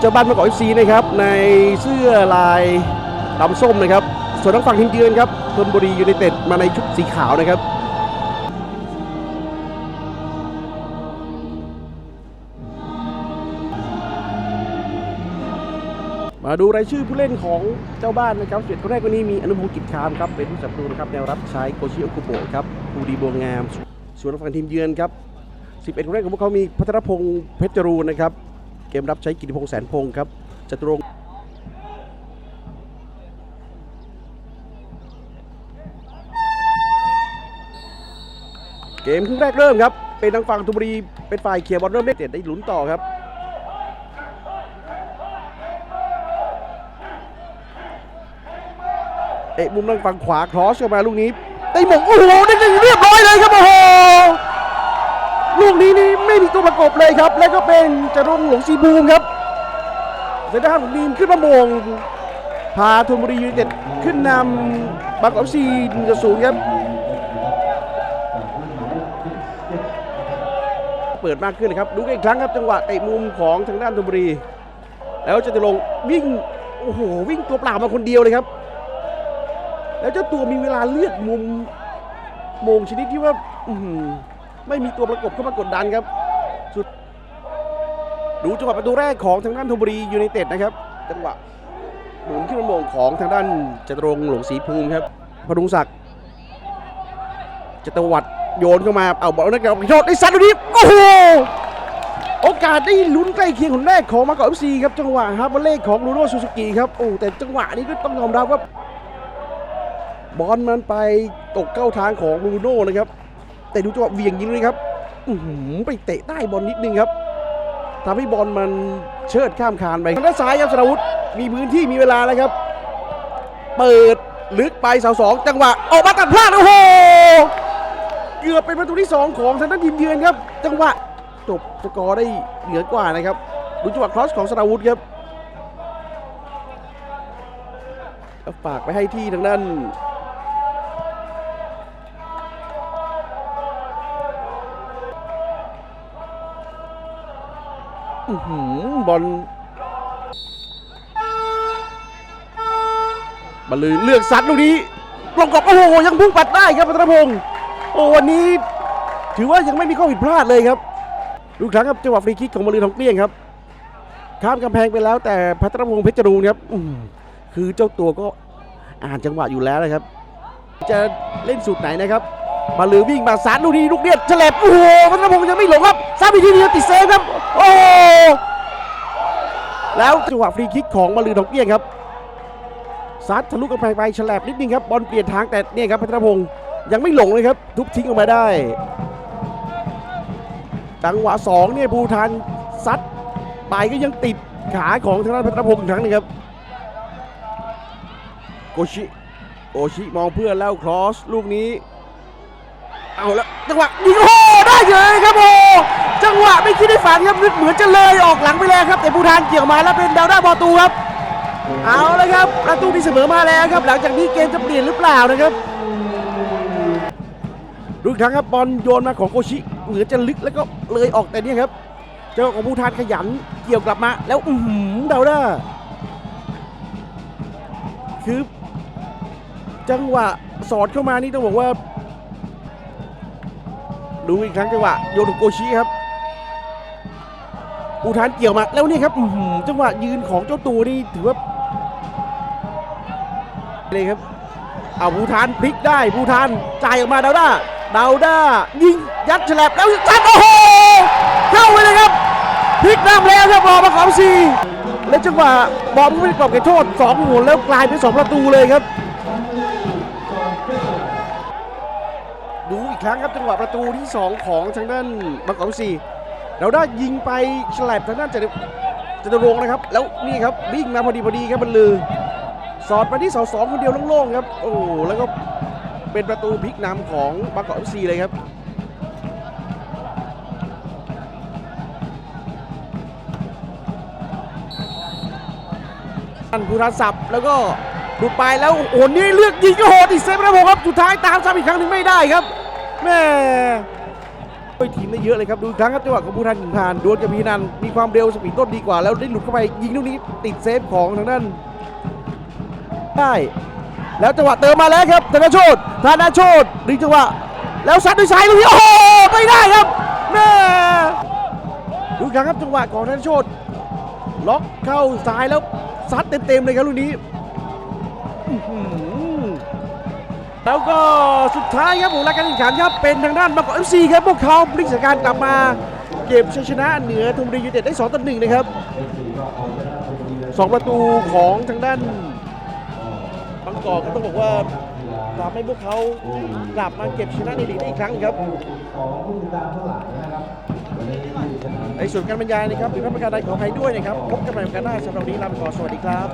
เจ้าบ้านมากาะเอฟซีนะครับในเสื้อลายดำส้มนะครับ ส่วนทางฝั่งทีมเยือนครับธนบุรียูไนเต็ดมาในชุดสีขาวนะครับมาดูรายชื่อผู้เล่นของเจ้าบ้านนะครับเสียคนแรกคนนี้มีอนุพงศ์กิจคามครับเป็นผู้สับประตูนะครับแนวรับใช้โกชิโอคุโบะครับภูดีบวงาม ส่วนทางฝั่งทีมเยือนครับ 11 คนแรกของพวกเขามีพัทรพงศ์เพชรจรูนนะครับ เกมรับใช้กิติพงษ์แสนพงศ์ครับจตุรงเกมครึ่งแรกเริ่มครับ เป็นทางฝั่งธนบุรีเป็นฝ่ายเคียบอลเริ่มได้เตะได้หลุนต่อครับเตะมุมทางฝั่งขวาครอสเข้ามาลูกนี้ได้หมงโอ้โหได้หนึ่งเรียบร้อยเลยครับโอ้โหลูกนี้นี่ ไม่มีตัวประกบเลยครับ และก็เป็นจรงค์หลงซีบูมครับเซนเตอร์ฮาล์ฟของทีมขึ้นมาโมง พาธนบุรียูไนเต็ดขึ้นนำบางกอกซีหนึ่งศูนย์ครับ เปิดมากขึ้นนะครับ ดูกันอีกครั้งครับจังหวะเตะมุมของทางด้านธนบุรี แล้วจะลงค์วิ่งโอ้โหวิ่งตัวเปล่ามาคนเดียวเลยครับ แล้วเจ้าตัวมีเวลาเลือกมุมโมงชนิดที่ว่าอืไม่มีตัวประกบเข้ามากดดันครับ สุด ดูจังหวะประตูแรกของทางด้านธนบุรียูไนเต็ดนะครับ จังหวะหมุนขึ้นมาโมงของทางด้านจตุรงหลงศรีภูมิครับพดุงศักดิ์จตวัดโยนเข้ามาเอาบอลนักเตะออกโทษได้ซัดดูนี้โอ้โหโอกาสได้ลุ้นใกล้เคียงคนแรกของมาเกาะเอฟซีครับจังหวะฮาร์บอลเล่ของลูโน่ซูซูกิครับโอ้แต่จังหวะนี้ก็ต้องยอมรับว่าบอลมันไปตกเข้าทางของลูโน่นะครับ แต่ดูจังหวะเวียงยิงเลยครับ อื้อไปเตะใต้บอลนิดนึงครับทำให้บอลมันเชิดข้ามคานไปทางด้านซ้ายครับสราวุธมีพื้นที่มีเวลาแล้วครับ เปิดลึกไปเสาสองจังหวะออกมาตัดพลาดโอ้โหเกือบเป็นประตูที่ 2 ของทางด้านทีมเยือนครับ จังหวะจบสกอร์ได้เหนือกว่านะครับดูจังหวะครอสของสราวุธครับฝากไปให้ที่ทางด้าน บอลบอลลือเลือกซัดลูกนี้ลงกับโอ้โหยังพุ่งปัดได้ครับพัทรพงศ์โอ้วันนี้ ถือว่ายังไม่มีข้อผิดพลาดเลยครับดูครั้งครับจังหวะฟรีคิกของบอลลือทองเกลี้ยงครับข้ามกำแพงไปแล้วแต่พัทรพงศ์เพชรจรูนครับอืคือเจ้าตัวก็อ่านจังหวะอยู่แล้วนะครับ จะเล่นสูตรไหนนะครับ บอลลือวิ่งมาสารลูกนี้ลูกเดียดฉลบโอ้โหพัทรพงศ์ยังไม่หลงครับซาบิทีเดียวติดเซฟครับ โอ้แล้วจังหวะฟรีคิกของบอลลือทองเกี้ยงครับซัดทะลุกำแพงไปฉลบนิดนึงครับบอลเปลี่ยนทางแต่เนี่ยครับพัทรพงศ์ยังไม่หลงเลยครับ ทุบทิ้งออกมาได้ จังหวะสองเนี่ยภูทานซัดไปก็ยังติดขาของทางด้านพัทรพงศ์อีกครั้งหนึงครับโกชิโอชิมองเพื่อนแล้วครอสลูกนี้ เอาแล้วจังหวะยิงโอ้โหได้เลยครับโอ้จังหวะไม่คิดได้ฝันครับนึกเหมือนจะเลยออกหลังไปแล้วครับ แต่ภูทานเกี่ยวมาแล้วเป็นดาวด้าบอตูครับ เอาแล้วครับ ประตูที่เสมอมาแล้วครับ หลังจากนี้เกมจะเปลี่ยนหรือเปล่านะครับดูอีกครั้งครับบอลโยนมาของโกชิเหมือนจะลึกแล้วก็เลยออกแต่นี่ครับ เจ้าของภูทานขยันเกี่ยวกลับมา แล้วอือหือดาวด้าคือจังหวะสอดเข้ามานี่ต้องบอกว่า ดูอีกครั้งจังหวะโยนของโกชิครับปูทานเกี่ยวมาแล้วนี่ครับจังหวะยืนของเจ้าตัวนี่ถือว่าเลยครับเอาปูทานพลิกได้ปูทานจ่ายออกมาดาวด้าดาวด้ายิงยัดฉลับแล้วจัดโอ้โหเข้าไปเลยครับพลิกน้ำแล้วครับรอมาขอซีและจังหวะบอลไม่ได้กรอบเขตโทษสองหัวแล้วกลายเป็นสองประตูเลยครับ ดูอีกครั้งครับจังหวะประตูที่ 2 ของทางด้านบางกอกซีเราได้ยิงไปฉลับทางด้านจตุจตุรงนะครับ แล้วนี่ครับวิ่งมาพอดีพอดีครับบรรลือ สอดมาที่เสาสองคนเดียวโล่งๆครับ โอ้แล้วก็เป็นประตูพลิกนำของบางกอกซีเลยครับอันภูทานสับแล้วก็ดูไปแล้วโอ้โหนี่เลือกยิงก็โหดอีกเซฟนะผมครับสุดท้ายตามซ้ำอีกครั้งหนึ่งไม่ได้ครับ แม่ช่วยทีมได้เยอะเลยครับ ดูครั้งครับจังหวะของผู้ทันหญิงผ่านดวลกับพีนันมีความเร็วสปีดต้นดีกว่า แล้วได้หลุดเข้าไปยิงลูกนี้ติดเซฟของทางด้านได้แล้วจังหวะเติมมาแล้วครับธนาโชตธนาโชตดึงจังหวะแล้วซัดด้วยซ้ายลูกนี้โอ้โหไม่ได้ครับแม่ดูครั้งครับจังหวะของธนาโชตล็อกเข้าซ้ายแล้วซัดเต็มๆเลยครับลูกนี้ แล้วก็สุดท้ายครับผมรายการแข่งขันครับเป็นทางด้านบางกอกเอฟซีครับพวกเขาพลิกสถานการณ์กลับมาเก็บชัยชนะเหนือธนบุรียูเต็ดได้2ต่อ1นะครับสองประตูของทางด้านบางกอกก็ต้องบอกว่าทำให้พวกเขากลับมาเก็บชนะในลีกได้อีกครั้งครับในส่วนการบรรยายนะครับหรือพระประการใดขออภัยด้วยนะครับพบกันใหม่โอกาสหน้าสำหรับวันนี้ลาไปก่อนสวัสดีครับ